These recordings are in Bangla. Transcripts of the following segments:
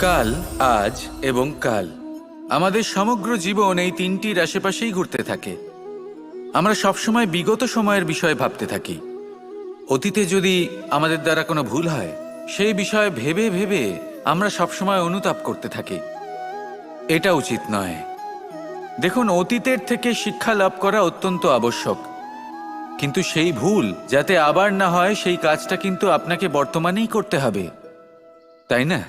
কাল, আজ এবং কাল। আমাদের সমগ্র জীবন এই তিনটির আশেপাশেই ঘুরতে থাকে। আমরা সবসময় বিগত সময়ের বিষয়ে ভাবতে থাকি। অতীতে যদি আমাদের দ্বারা কোনো ভুল হয়, সেই বিষয়ে ভেবে ভেবে আমরা সবসময় অনুতাপ করতে থাকি। এটা উচিত নয়। দেখুন, অতীতের থেকে শিক্ষা লাভ করা অত্যন্ত আবশ্যক। কিন্তু সেই ভুল, যাতে আবার না হয়, সেই কাজটা কিন্তু আপনাকে বর্তমানেই করতে হবে। তাই না?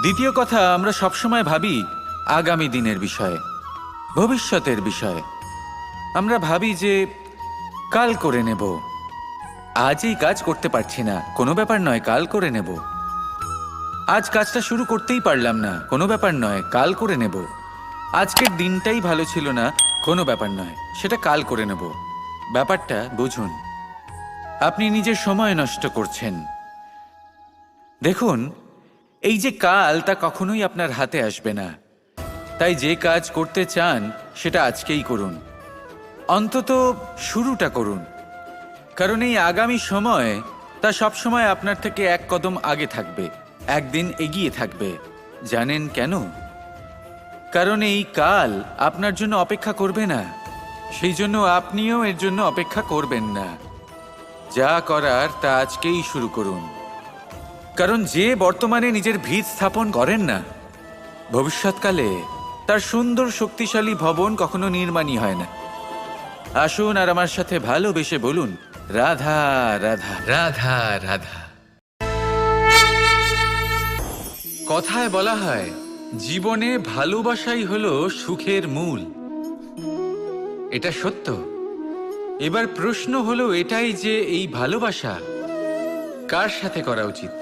দ্বিতীয় কথা, আমরা সবসময় ভাবি আগামী দিনের বিষয়ে, ভবিষ্যতের বিষয়ে। আমরা ভাবি যে কাল করে নেব। আজ এই কাজ করতে পারছি না, কোনো ব্যাপার নয়, কাল করে নেব। আজ কাজটা শুরু করতেই পারলাম না, কোনো ব্যাপার নয়, কাল করে নেব। আজকের দিনটাই ভালো ছিল না, কোনো ব্যাপার নয়, সেটা কাল করে নেব। ব্যাপারটা বুঝুন, আপনি নিজের সময় নষ্ট করছেন। দেখুন এই যে কাল তা কখনোই আপনার হাতে আসবে না। তাই যে কাজ করতে চান, সেটা আজকেই করুন। অন্তত শুরুটা করুন। কারণ এই আগামী সময় তা সবসময় আপনার থেকে এক কদম আগে থাকবে, একদিন এগিয়ে থাকবে। জানেন কেন? কারণ এই কাল আপনার জন্য অপেক্ষা করবে না। সেই জন্য আপনিও এর জন্য অপেক্ষা করবেন না। যা করার তা আজকেই শুরু করুন। কারণ যে বর্তমানে নিজের ভিত স্থাপন করেন না ভবিষ্যৎকালে তার সুন্দর শক্তিশালী ভবন কখনো নির্মাণই হয় না। আসুন আর আমার সাথে ভালোবেসে বলুন রাধা রাধা। রাধা রাধা। কথায় বলা হয় জীবনে ভালোবাসাই হলো সুখের মূল। এটা সত্য। এবার প্রশ্ন হলো এটাই যে এই ভালোবাসা কার সাথে করা উচিত?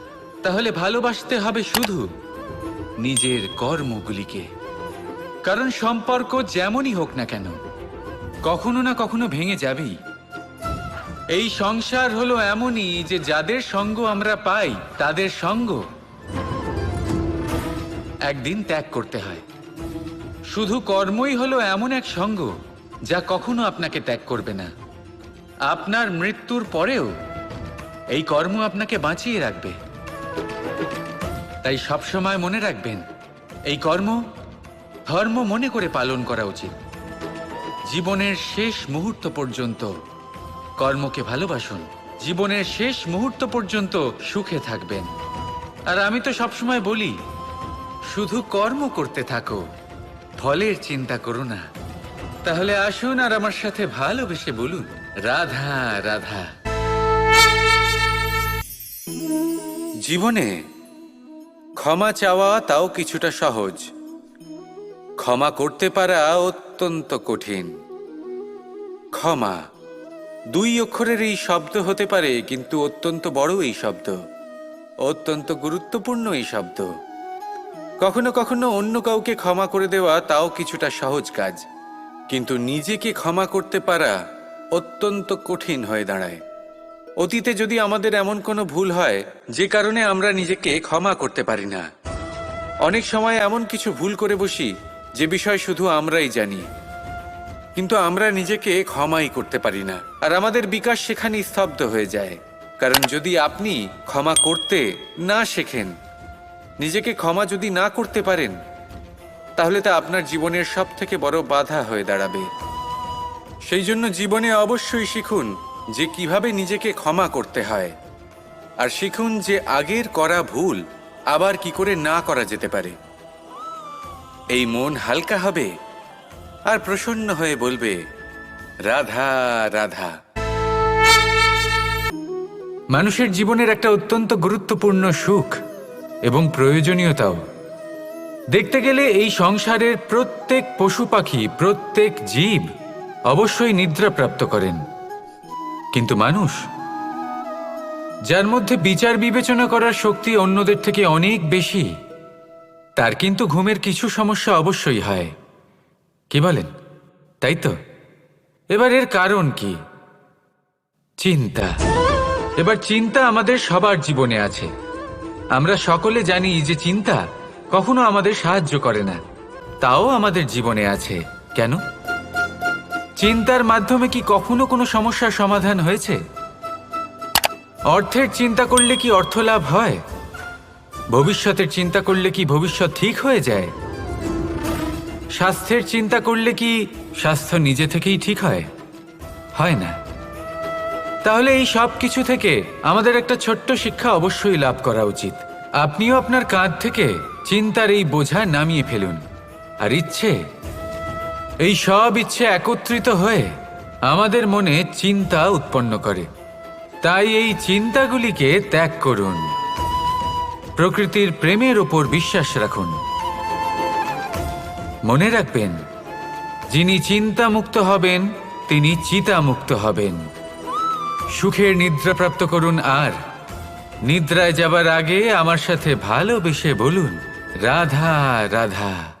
তাহলে ভালোবাসতে হবে শুধু নিজের কর্মগুলিকে। কারণ সম্পর্ক যেমনই হোক না কেন, কখনো না কখনো ভেঙে যাবেই। এই সংসার হলো এমনই যে যাদের সঙ্গ আমরা পাই, তাদের সঙ্গ একদিন ত্যাগ করতে হয়। শুধু কর্মই হলো এমন এক সঙ্গ যা কখনো আপনাকে ত্যাগ করবে না। আপনার মৃত্যুর পরেও এই কর্ম আপনাকে বাঁচিয়ে রাখবে। তাই সবসময় মনে রাখবেন, এই কর্ম ধর্ম মনে করে পালন করা উচিত। জীবনের শেষ মুহূর্ত পর্যন্ত কর্মকে ভালোবাসুন। জীবনের শেষ মুহূর্ত পর্যন্ত সুখে থাকবেন। আর আমি তো সবসময় বলি, শুধু কর্ম করতে থাকো, ফলের চিন্তা করো না। তাহলে আসুন আর আমার সাথে ভালোবেসে বলুন, রাধা রাধা। জীবনে ক্ষমা চাওয়া তাও কিছুটা সহজ। ক্ষমা করতে পারা অত্যন্ত কঠিন। ক্ষমা দুই অক্ষরের এই শব্দ হতে পারে, কিন্তু অত্যন্ত বড় এই শব্দ। অত্যন্ত গুরুত্বপূর্ণ এই শব্দ। কখনো কখনো অন্য কাউকে ক্ষমা করে দেওয়া তাও কিছুটা সহজ কাজ, কিন্তু নিজেকে ক্ষমা করতে পারা অত্যন্ত কঠিন হয়ে দাঁড়ায়। অতীতে যদি আমাদের এমন কোনো ভুল হয়, যে কারণে আমরা নিজেকে ক্ষমা করতে পারি না। অনেক সময় এমন কিছু ভুল করে বসি, যে বিষয় শুধু আমরাই জানি। কিন্তু আমরা নিজেকে ক্ষমাই করতে পারি না। আর আমাদের বিকাশ সেখানে স্তব্ধ হয়ে যায়। কারণ যদি আপনি ক্ষমা করতে না শেখেন, নিজেকে ক্ষমা যদি না করতে পারেন, তাহলে তা আপনার জীবনের সব থেকে বড় বাধা হয়ে দাঁড়াবে। সেই জন্য জীবনে অবশ্যই শিখুন যে কীভাবে নিজেকে ক্ষমা করতে হয়। আর শিখুন যে আগের করা ভুল আবার কি করে না করা যেতে পারে। এই মন হালকা হবে আর প্রসন্ন হয়ে বলবে, রাধা রাধা। মানুষের জীবনের একটা অত্যন্ত গুরুত্বপূর্ণ সুখ এবং প্রয়োজনীয়তাও। দেখতে গেলে এই সংসারের প্রত্যেক পশু পাখি, প্রত্যেক জীব অবশ্যই নিদ্রা প্রাপ্ত করেন। কিন্তু মানুষ? যার মধ্যে বিচার বিবেচনা করার শক্তি অন্যদের থেকে অনেক বেশি, তার কিন্তু ঘুমের কিছু সমস্যা অবশ্যই হয়। কি বলেন? তাই তো? এবার এর কারণ কি? চিন্তা। এবার চিন্তা আমাদের সবার জীবনে আছে। আমরা সকলে জানি যে চিন্তা কখনো আমাদের সাহায্য করে না। তাও আমাদের জীবনে আছে। কেন? চিন্তার মাধ্যমে কি কখনো কোনো সমস্যার সমাধান হয়েছে? অর্থের চিন্তা করলে কি অর্থ লাভ হয়? ভবিষ্যতের চিন্তা করলে কি ভবিষ্যৎ ঠিক হয়ে যায়? স্বাস্থ্যের চিন্তা করলে কি স্বাস্থ্য নিজে থেকেই ঠিক হয়? হয় না। তাহলে এই সব কিছু থেকে আমাদের একটা ছোট্ট শিক্ষা অবশ্যই লাভ করা উচিত। আপনিও আপনার কাঁধ থেকে চিন্তার এই বোঝা নামিয়ে ফেলুন। আর ইচ্ছে এই সব ইচ্ছে একত্রিত হয়ে আমাদের মনে চিন্তা উৎপন্ন করে। তাই এই চিন্তাগুলিকে ত্যাগ করুন। প্রকৃতির প্রেমের ওপর বিশ্বাস রাখুন। মনে রাখবেন, যিনি চিন্তামুক্ত হবেন, তিনি চিতামুক্ত হবেন। সুখের নিদ্রা প্রাপ্ত করুন আর, নিদ্রায় যাবার আগে আমার সাথে ভালোবেসে বলুন, রাধা রাধা।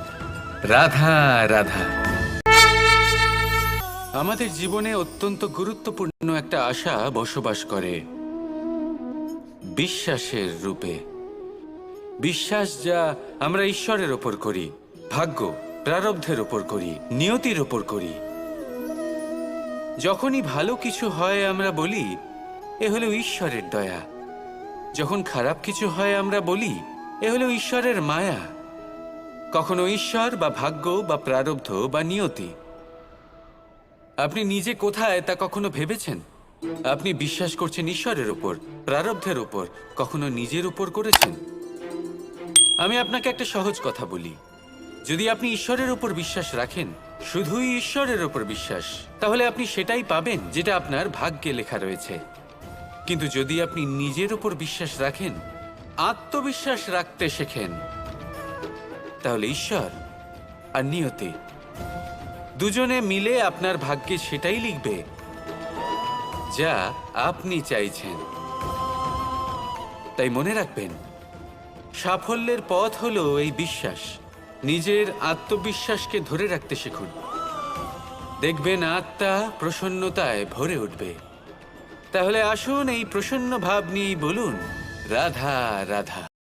রাধা রাধা। আমাদের জীবনে অত্যন্ত গুরুত্বপূর্ণ একটা আশা বসবাস করে। বিশ্বাসের রূপে। বিশ্বাস যা আমরা ঈশ্বরের ওপর করি, ভাগ্য প্রারব্ধের ওপর করি, নিয়তির ওপর করি। যখনই ভালো কিছু হয় আমরা বলি, এ হলো ঈশ্বরের দয়া। যখন খারাপ কিছু হয় আমরা বলি, এ হলো ঈশ্বরের মায়া। কখনো ঈশ্বর বা ভাগ্য বা প্রারব্ধ বা নিয়তি। আপনি নিজে কোথায় তা কখনো ভেবেছেন? আপনি বিশ্বাস করছেন ঈশ্বরের উপর, প্রারব্ধের উপর, কখনো নিজের উপর করেছেন? আমি আপনাকে একটা সহজ কথা বলি। যদি আপনি ঈশ্বরের উপর বিশ্বাস রাখেন, শুধুই ঈশ্বরের উপর বিশ্বাস, তাহলে আপনি সেটাই পাবেন যেটা আপনার ভাগ্যে লেখা রয়েছে। কিন্তু যদি আপনি নিজের উপর বিশ্বাস রাখেন, আত্মবিশ্বাস রাখতে শেখেন তাহলে ঈশ্বর আর নিয়তি। দুজনে মিলে আপনার ভাগ্যে সেটাই লিখবে যা আপনি চাইছেন। তাই মনে রাখবেন, সাফল্যের পথ হলো এই বিশ্বাস। নিজের আত্মবিশ্বাসকে ধরে রাখতে শিখুন। দেখবেন আত্মা প্রসন্নতায় ভরে উঠবে। তাহলে আসুন এই প্রসন্ন ভাব নিয়ে বলুন, রাধা রাধা।